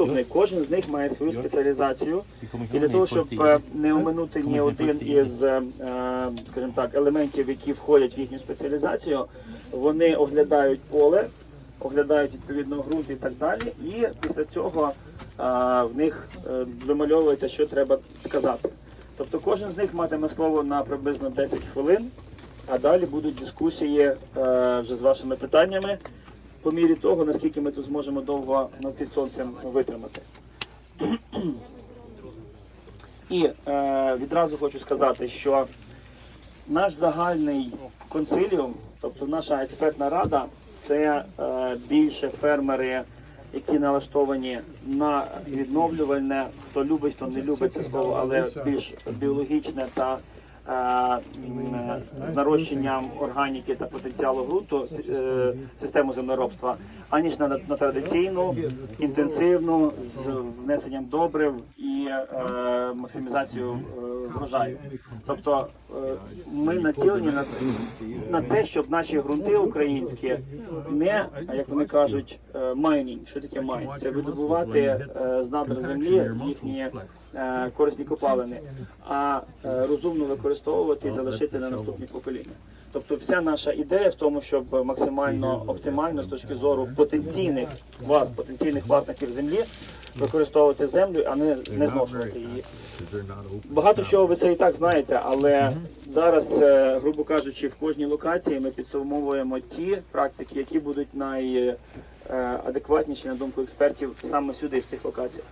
наступний. Кожен з них має свою спеціалізацію. І для того, щоб е, не оминути ні один із, е, е, скажімо так, елементів, які входять в їхню спеціалізацію, вони оглядають поле, оглядають відповідно ґрунт і так далі. І після цього в них вимальовується, що треба сказати. Тобто кожен з них матиме слово на приблизно 10 хвилин, а далі будуть дискусії вже з вашими питаннями по мірі того, наскільки ми тут зможемо довго під сонцем витримати. І е, відразу хочу сказати, що наш загальний консиліум, тобто наша експертна рада, це е, більше фермери, які налаштовані на відновлювальне, хто любить, хто не любить це слово, але більш біологічне та з нарощенням органіки та потенціалу ґрунту е, систему землеробства, аніж на, на традиційну, інтенсивну з внесенням добрив і е, максимізацію е, врожаю. Тобто е, ми націлені на, на те, щоб наші ґрунти українські не, як вони кажуть, е, майнінг. Що таке майнінг? Це видобувати е, з надр землі їхні корисні копалини, а розумно використовувати і залишити на наступні покоління. Тобто вся наша ідея в тому, щоб максимально оптимально з точки зору потенційних вас, потенційних власників землі, використовувати землю, а не, не зношувати її. Багато чого ви це і так знаєте, але зараз, е, грубо кажучи, в кожній локації ми підсумовуємо ті практики, які будуть найадекватніші, на думку експертів, саме сюди, в цих локаціях.